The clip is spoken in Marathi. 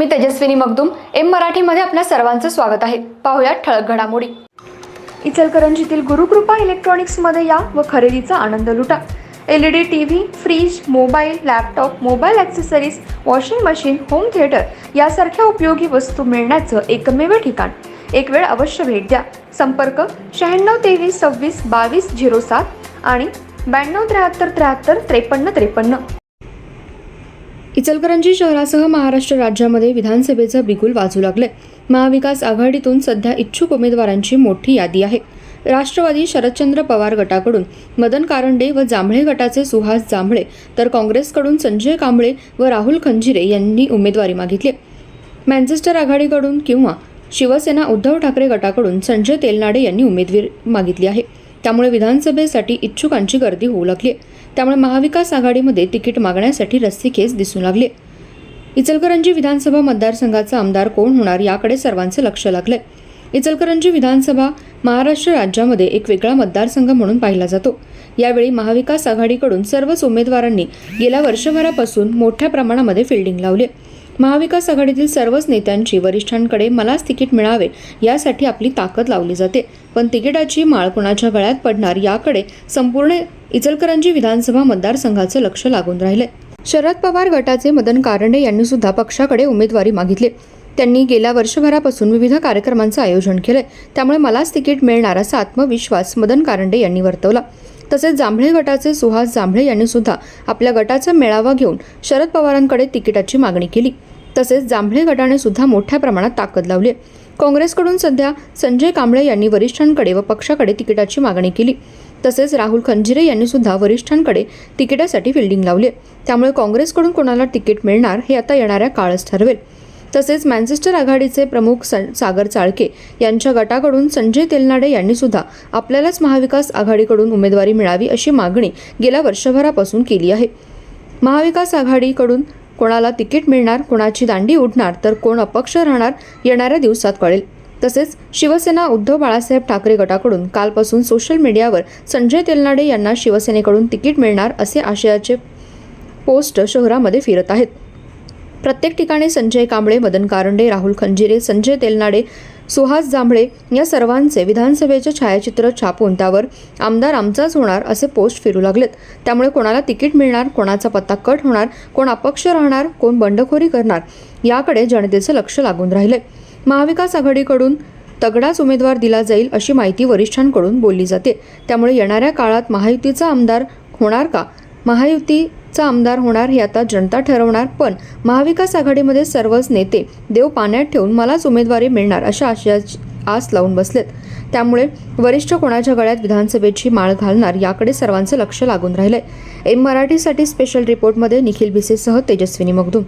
मी तेजस्विनी मगदुम एम मराठीमध्ये आपल्या सर्वांचं स्वागत आहे. पाहुयात ठळक घडामोडी. इचलकरंजीतील गुरुकृपा इलेक्ट्रॉनिक्समध्ये या व खरेदीचा आनंद लुटा. L E D T V fridge mobile laptop mobile accessories washing machine home theatre यासारख्या उपयोगी वस्तू मिळण्याचं एकमेव ठिकाण. एक वेळ अवश्य भेट द्या. संपर्क शहाण्णव तेवीस सव्वीस बावीस झिरो सात आणि ब्याण्णव त्र्याहत्तर त्र्याहत्तर त्रेपन्न त्रेपन्न. इचलकरंजी शहरासह महाराष्ट्र राज्यामध्ये विधानसभेचं बिगुल वाजू लागले महाविकास आघाडीतून सध्या इच्छुक उमेदवारांची मोठी यादी आहे. राष्ट्रवादी शरदचंद्र पवार गटाकडून मदन कारंडे व जांभळे गटाचे सुहास जांभळे तर काँग्रेसकडून संजय कांबळे व राहुल खंजिरे यांनी उमेदवारी मागितली. मँचेस्टर आघाडीकडून किंवा शिवसेना उद्धव ठाकरे गटाकडून संजय तेलनाडे यांनी उमेदवारी मागितली आहे. त्यामुळे विधानसभेसाठी इच्छुकांची गर्दी होऊ लागली आहे. त्यामुळे महाविकास आघाडीमध्ये तिकीट मागण्यासाठी रस्सीखेच दिसू लागले. इचलकरंजी विधानसभा मतदारसंघाचा आमदार कोण होणार याकडे सर्वांचे लक्ष लागले. इचलकरंजी विधानसभा महाराष्ट्र राज्यामध्ये एक वेगळा मतदारसंघ म्हणून पाहिला जातो. यावेळी महाविकास आघाडीकडून सर्वच उमेदवारांनी गेल्या वर्षभरापासून मोठ्या प्रमाणामध्ये फिल्डिंग लावली. महाविकास आघाडीतील सर्वच नेत्यांची वरिष्ठांकडे मलाच तिकीट मिळावे यासाठी आपली ताकद लावली जाते. पण तिकिटाची माळ कुणाच्या गळ्यात पडणार याकडे संपूर्ण इचलकरंजी विधानसभा मतदारसंघाचं लक्ष लागून राहिले शरद पवार गटाचे मदन कारंडे यांनी सुद्धा पक्षाकडे उमेदवारी मागितली. त्यांनी गेल्या वर्षभरापासून विविध कार्यक्रमांचं आयोजन केलंय. त्यामुळे मलाच तिकीट मिळणार असा आत्मविश्वास मदन कारंडे यांनी वर्तवला. तसेच जांभळे गटाचे सुहास जांभळे यांनी सुद्धा आपल्या गटाचा मेळावा घेऊन शरद पवारांकडे तिकिटाची मागणी केली. तसेच जांभळे गटाने सुद्धा मोठ्या प्रमाणात ताकद लावली काँग्रेसकडून सध्या संजय कांबळे यांनी वरिष्ठांकडे व पक्षाकडे तिकिटाची मागणी केली. तसेच राहुल खंजिरे यांनी सुद्धा वरिष्ठांकडे तिकिटासाठी फिल्डिंग लावली त्यामुळे काँग्रेसकडून कोणाला तिकीट मिळणार हे आता येणाऱ्या काळच ठरवेल. तसेच मॅन्चेस्टर आघाडीचे प्रमुख सं- सागर चाळके यांच्या गटाकडून संजय तेलनाडे यांनी सुद्धा आपल्यालाच महाविकास आघाडीकडून उमेदवारी मिळावी अशी मागणी गेल्या वर्षभरापासून केली आहे. महाविकास आघाडीकडून कोणाला तिकीट मिळणार कोणाची दांडी उडणार तर कोण अपक्ष राहणार येणाऱ्या दिवसात कळेल. तसेच शिवसेना उद्धव बाळासाहेब ठाकरे गटाकडून कालपासून सोशल मीडियावर संजय तेलनाडे यांना शिवसेनेकडून तिकीट मिळणार असे आशयाचे पोस्ट शहरामध्ये फिरत आहेत. प्रत्येक ठिकाणी संजय कांबळे मदन कारंडे राहुल खंजिरे संजय तेलनाडे सुहास जांभळे या सर्वांचे विधानसभेचे छायाचित्र छापून त्यावर आमदार आमचाच होणार असे पोस्ट फिरू लागलेत. त्यामुळे कोणाला तिकीट मिळणार कोणाचा पत्ता कट होणार कोण अपक्ष राहणार कोण बंडखोरी करणार याकडे जनतेचं लक्ष लागून राहिले महाविकास आघाडीकडून तगडाच उमेदवार दिला जाईल अशी माहिती वरिष्ठांकडून बोलली जाते. त्यामुळे येणाऱ्या काळात महायुतीचा आमदार होणार का? महायुती चा आमदार होणार हे आता जनता ठरवणार पण महाविकास आघाडीमध्ये सर्वच नेते देव पाण्यात ठेवून मलाच उमेदवारी मिळणार अशा आशयाची आस लावून बसलेत. त्यामुळे वरिष्ठ कोणाच्या गळ्यात विधानसभेची माळ घालणार याकडे सर्वांचं लक्ष लागून राहिलंय. एम मराठीसाठी स्पेशल रिपोर्टमध्ये निखिल भिसेसह तेजस्विनी मगदूम